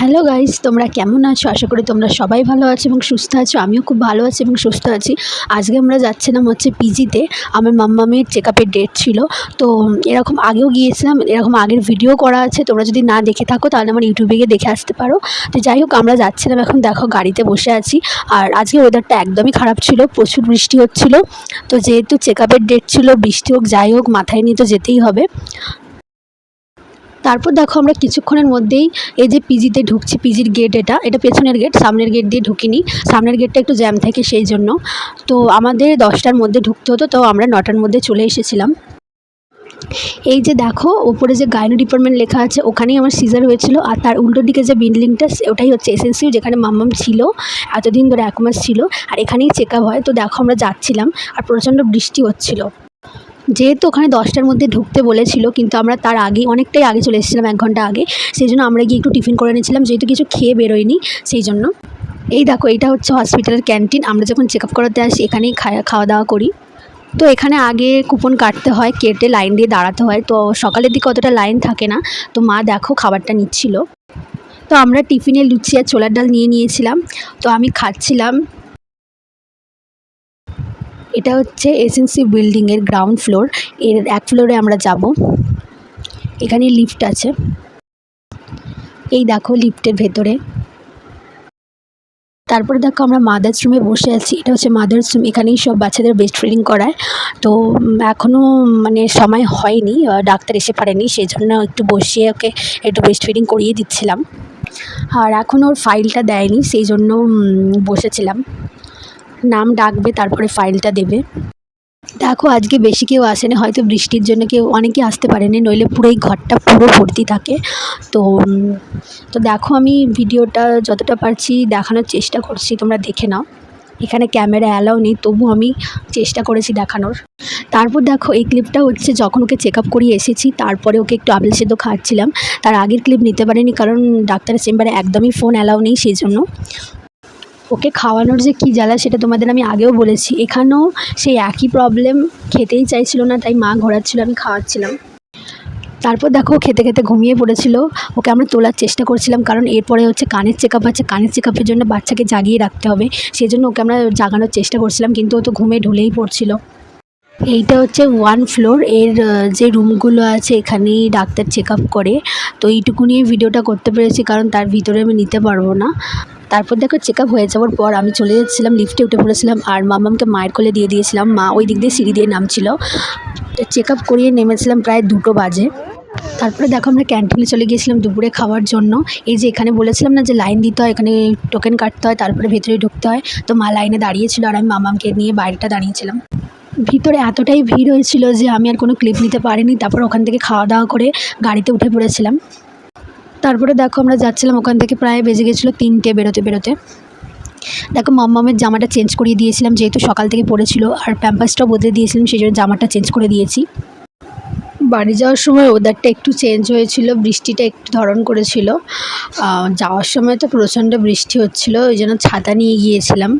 Hello guys তোমরা কেমন আছো? আশা করি তোমরা সবাই ভালো আছো এবং সুস্থ আছো। আমিও খুব ভালো আছি এবং সুস্থ আছি। আজকে আমরা যাচ্ছিলাম হচ্ছে পিজিতে। আমার মাম্মামের চেক আপের ডেট ছিল। তো এরকম আগেও গিয়েছিলাম। এরকম আগের ভিডিও করা আছে। তোমরা যদি না দেখে থাকো, তাহলে আমার ইউটিউবে গিয়ে দেখে আসতে পারো। তো যাই হোক, আমরা যাচ্ছিলাম। এখন দেখো, গাড়িতে বসে আছি। আর আজকে ওয়েদারটা একদমই খারাপ ছিল। প্রচুর বৃষ্টি হচ্ছিল। তো যেহেতু চেক আপের ডেট ছিল, বৃষ্টি হোক, যাই হোক, মাথায় নিয়ে তো যেতেই হবে। তারপর দেখো আমরা কিছুক্ষণের মধ্যেই এই যে পিজিতে ঢুকছি, পিজির গেট এটা এটা পেছনের গেট সামনের গেট দিয়ে ঢুকিনি। সামনের গেটটা একটু জ্যাম থাকে সেই জন্য। তো আমাদের দশটার মধ্যে ঢুকতে হতো, তো আমরা নটার মধ্যে চলে এসেছিলাম। এই যে দেখো, ওপরে যে গাইনো ডিপার্টমেন্ট লেখা আছে, ওখানেই আমার সিজার হয়েছিল। আর তার উল্টো দিকে যে বিল্ডিংটা ওটাই হচ্ছে এসএনসিউ যেখানে মাম্মাম ছিল, এতদিন ধরে এক মাস ছিল। আর এখানেই চেক হয়। তো দেখো আমরা যাচ্ছিলাম, আর প্রচণ্ড বৃষ্টি হচ্ছিল। যেহেতু ওখানে দশটার মধ্যে ঢুকতে বলেছিল, কিন্তু আমরা তার আগে অনেকটাই আগে চলে এসেছিলাম, এক ঘণ্টা আগে। সেই জন্য আমরা গিয়ে একটু টিফিন করে নিয়েছিলাম যেহেতু কিছু খেয়ে বেরোয়নি, সেই জন্য। এই দেখো এটা হচ্ছে হসপিটালের ক্যান্টিন। আমরা যখন চেক আপ করাতে আসি, এখানেই খাওয়া দাওয়া করি। তো এখানে আগে কুপন কাটতে হয়, কেটে লাইন দিয়ে দাঁড়াতে হয়। তো সকালের দিকে অতটা লাইন থাকে না। তো মা দেখো, খাবারটা নিচ্ছিল। তো আমরা টিফিনে লুচি আর ছোলার ডাল নিয়ে নিয়েছিলাম। তো আমি খাচ্ছিলাম এটা হচ্ছে এসএনসি বিল্ডিংয়ের গ্রাউন্ড ফ্লোর এর এক ফ্লোরে আমরা যাব। এখানে লিফট আছে। এই দেখো লিফটের ভেতরে। তারপরে দেখো আমরা মাদার্স রুমে বসে আছি। এটা হচ্ছে মাদার্স রুম এখানেই সব বাচ্চাদের বেস্ট ফিডিং করায়। তো এখনও মানে সময় হয়নি। ডাক্তার এসে পারেনি। সেই জন্য একটু বসিয়ে ওকে একটু বেস্ট ফিডিং করিয়ে দিচ্ছিলাম। আর এখনও ওর ফাইলটা দেয়নি। সেই জন্য বসেছিলাম। নাম ডাকবে, তারপরে ফাইলটা দেবে। দেখো, আজকে বেশি কেউ আসেনি, হয়তো বৃষ্টির জন্য কেউ, অনেকে আসতে পারেনি, নইলে পুরো এই ঘরটা পুরো ভর্তি থাকে। তো তো দেখো, আমি ভিডিওটা যতটা পারছি দেখানোর চেষ্টা করছি, তোমরা দেখে নাও। এখানে ক্যামেরা অ্যালাও নেই, তবু আমি চেষ্টা করেছি দেখানোর। তারপর দেখো, এই ক্লিপটা হচ্ছে যখন ওকে চেক আপ করিয়ে এসেছি, তারপরে ওকে একটু আপেল সেদ্ধ খাওয়াচ্ছিলাম। তার আগের ক্লিপ নিতে পারিনি, কারণ ডাক্তারের চেম্বারে একদমই ফোন অ্যালাও নেই, সেই জন্য। ওকে খাওয়ানোর যে কী জ্বালা সেটা তোমাদের আমি আগেও বলেছি। এখানেও সেই একই প্রবলেম খেতেই চাইছিল না, তাই মা ঘোরাচ্ছিল, আমি খাওয়াচ্ছিলাম। তারপর দেখো খেতে খেতে ঘুমিয়ে পড়েছিল। ওকে আমরা তোলার চেষ্টা করছিলাম, কারণ এরপরে হচ্ছে কানের চেক আপ আছে। কানের চেক আপের জন্য বাচ্চাকে জাগিয়ে রাখতে হবে। সেই জন্য ওকে আমরা জাগানোর চেষ্টা করছিলাম, কিন্তু ও তো ঘুমে ঢুলেই পড়ছিল। এইটা হচ্ছে ওয়ান ফ্লোর এর যে রুমগুলো আছে, এখানেই ডাক্তার চেক করে। তো এইটুকু নিয়ে ভিডিওটা করতে পেরেছি, কারণ তার ভিতরে আমি নিতে পারব না। তারপর দেখো চেক আপ হয়ে যাওয়ার পর আমি চলে যাচ্ছিলাম লিফটে উঠে পড়েছিলাম আর মামামকে মায়ের কোলে দিয়ে দিয়েছিলাম। মা ওই দিক দিয়ে সিঁড়ি দিয়ে নামছিল। চেক আপ করিয়ে নেমেছিলাম প্রায় দুটো বাজে। তারপরে দেখো আমরা ক্যান্টিনে চলে গিয়েছিলাম দুপুরে খাওয়ার জন্য। এই যে এখানে বলেছিলাম না যে লাইন দিতে হয়, এখানে টোকেন কাটতে হয়, তারপরে ভেতরে ঢুকতে হয়। তো মা লাইনে দাঁড়িয়েছিল আর আমি মামামকে নিয়ে বাইরেটা দাঁড়িয়েছিলাম। ভিতরে এতটাই ভিড় হয়েছিল যে আমি আর কোনো ক্লিপ নিতে পারিনি। তারপর ওখান থেকে খাওয়া দাওয়া করে গাড়িতে উঠে পড়েছিলাম। তারপরে দেখো আমরা যাচ্ছিলাম, ওখান থেকে প্রায় বেজে গেছিল তিনটে, বেরোতে বেরোতে। দেখো মাম্মামের জামাটা চেঞ্জ করিয়ে দিয়েছিলাম, যেহেতু সকাল থেকে পড়েছিল, আর প্যাম্পাসটাও বদলে দিয়েছিলাম, সেই জন্য জামাটা চেঞ্জ করে দিয়েছি। বাড়ি যাওয়ার সময় ওয়েদারটা একটু চেঞ্জ হয়েছিল, বৃষ্টিটা একটু ধরন করেছিল। যাওয়ার সময় তো প্রচণ্ড বৃষ্টি হচ্ছিল, ওই জন্য ছাতা নিয়ে গিয়েছিলাম।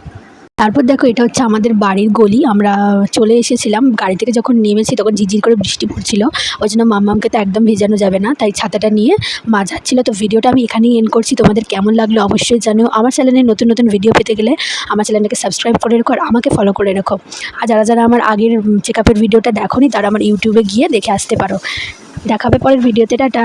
তারপর দেখো এটা হচ্ছে আমাদের বাড়ির গলি, আমরা চলে এসেছিলাম। গাড়ি থেকে যখন নেমেছি তখন ঝিঝির করে বৃষ্টি পড়ছিল। ওই জন্য মাম্মামকে তো একদম ভেজানো যাবে না, তাই ছাতাটা নিয়ে মা যাচ্ছিল তো ভিডিওটা আমি এখানেই এন্ড করছি। তোমাদের কেমন লাগল অবশ্যই জানিও। আমার চ্যানেলে নতুন নতুন ভিডিও পেতে গেলে আমার চ্যানেলটাকে সাবস্ক্রাইব করে রেখো আর আমাকে ফলো করে রেখো। আর যারা যারা আমার আগের চেক আপের ভিডিওটা দেখো তারা আমার ইউটিউবে গিয়ে দেখে আসতে পারো। দেখাবে পরের ভিডিওতে টাটা।